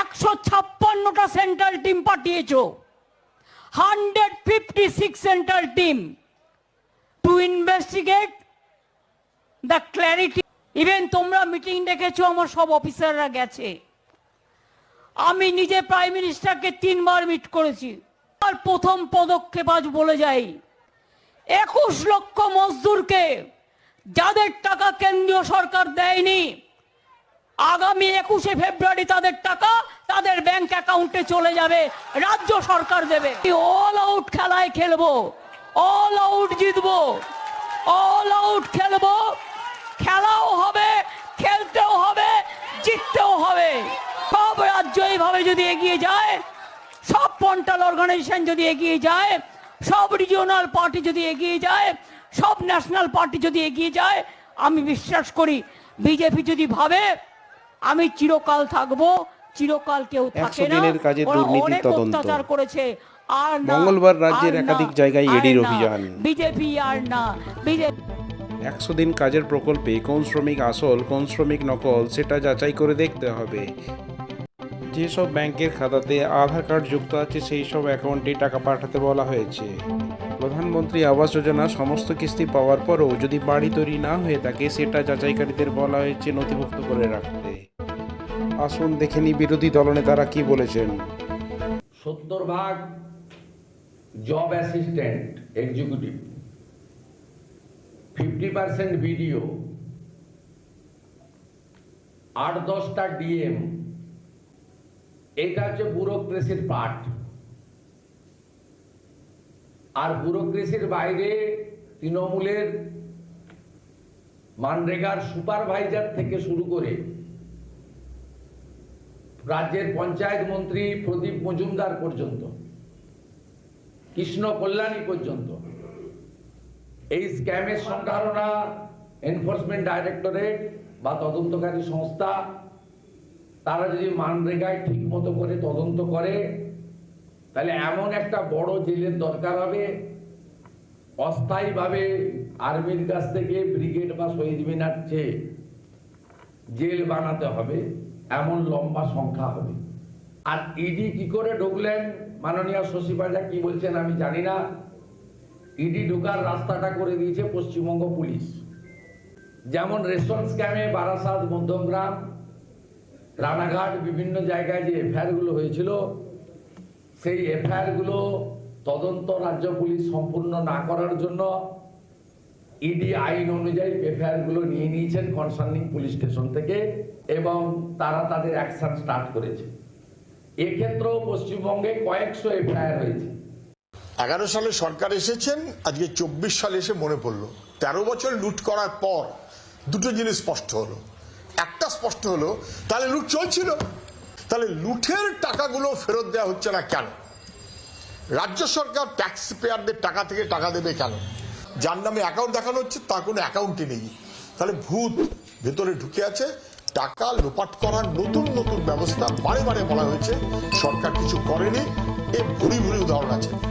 একশো ছাপ্পান্নটা central team পাঠিয়েছো। Hundred fifty six central team to investigate the clarity even তোমরা meeting ডেকেছো আমার সব অফিসাররা গেছে। আমি নিজে প্রাইম মিনিস্টারকে তিনবার মিট করেছি। আর প্রথম পদক্ষেপ আজ বলে যাই। একুশ লক্ষ মজদুরকে যাদের টাকা কেন্দ্রীয় সরকার দেয়নি, আগামী একুশে ফেব্রুয়ারি তাদের টাকা তাদের ব্যাংক অ্যাকাউন্টে চলে যাবে, রাজ্য সরকার দেবে। অল আউট খেলায় খেলব অল আউট জিতবো অল আউট খেলব। খেলাও হবে, খেলতেও হবে, জিততেও হবে। সব রাজ্য এইভাবে যদি এগিয়ে যায়, সব পন্টাল অর্গানাইজেশন যদি এগিয়ে যায়, সব রিজিওনাল পার্টি যদি এগিয়ে যায় সব ন্যাশনাল পার্টি যদি এগিয়ে যায় আমি বিশ্বাস করি বিজেপি যদি ভাবে আমি চিরকাল থাকব চিরকাল কেউ থাকে না অনেক তদন্ত। অত্যাচার করেছে আর মঙ্গলবার রাজ্যের একাধিক জায়গায় আর ED র না, অভিযান। বিজেপি আর না বিজেপি একশো দিন কাজের প্রকল্পে কোন শ্রমিক আসল কোন শ্রমিক নকল সেটা যাচাই করে দেখতে হবে যেসব ব্যাংকের খাতাতে আধার কার্ড যুক্ত আছে সেই সব অ্যাকাউন্টে টাকা পাঠাতে বলা হয়েছে প্রধানমন্ত্রী আবাস যোজনা সমস্ত কিস্তি পাওয়ার পরও যদি বাড়ি তৈরি না হয়ে থাকে, সেটা যাচাইকারীদের বলা হয়েছে নথিভুক্ত করে রাখতে। আসুন দেখে নি বিরোধী দলনেতারা কি বলেছেন। সত্তর ভাগ job assistant executive fifty percent BDO আট দশটা ডিএম এটা হচ্ছে ব্যুরোক্রেসির পার্ট আর ব্যুরোক্রেসির বাইরে তৃণমূলের মানরেগার সুপারভাইজার থেকে শুরু করে রাজ্যের পঞ্চায়েত মন্ত্রী প্রদীপ মজুমদার পর্যন্ত, কৃষ্ণ কল্যাণী পর্যন্ত, এই স্ক্যামের সম্ভাবনা এনফোর্সমেন্ট ডাইরেক্টরেট বা তদন্তকারী সংস্থা, তারা যদি মানরেগায় ঠিক মতো করে তদন্ত করে তাহলে এমন একটা বড় জেলের দরকার হবে, অস্থায়ীভাবে আর্মির কাছ থেকে ব্রিগেড বা শহীদ মিনার চেয়ে জেল বানাতে হবে, এমন লম্বা সংখ্যা হবে। আর ইডি কি করে ঢুকলেন? মাননীয় শশী পাজা কি বলছেন আমি জানি না। ইডি ঢোকার রাস্তাটা করে দিয়েছে পশ্চিমবঙ্গ পুলিশ। যেমন রেশন স্ক্যামে বারাসাত মধ্যমগ্রাম রানাঘাট বিভিন্ন জায়গায় যে এফআইআরগুলো হয়েছিল সেই এফআইআরগুলো তদন্ত রাজ্য পুলিশ সম্পূর্ণ না করার জন্য ইডি আইন অনুযায়ী এফআইআরগুলো নিয়ে নিয়েছেন কনসার্নিং পুলিশ স্টেশন থেকে এবং তারা তাদের অ্যাকশন স্টার্ট করেছে। এক্ষেত্রেও পশ্চিমবঙ্গে কয়েকশো এফআইআর হয়েছে। এগারো সালে সরকার এসেছেন, আজকে চব্বিশ সালে এসে মনে পড়ল। তেরো বছর লুট করার পর দুটো জিনিস স্পষ্ট হলো। একটা স্পষ্ট হলো, তাহলে লুট চলছিল। তাহলে লুঠের টাকাগুলো ফেরত দেওয়া হচ্ছে না কেন? রাজ্য সরকার ট্যাক্স পেয়ারদের টাকা থেকে টাকা দেবে কেন? যার নামে অ্যাকাউন্ট দেখানো হচ্ছে, তার কোনো অ্যাকাউন্টই নেই। তাহলে ভূত ভেতরে ঢুকে আছে, টাকা লোপাট করার নতুন নতুন ব্যবস্থা বারে বারে বলা হয়েছে। সরকার কিছু করেনি এ ভুরি ভুরি উদাহরণ আছে।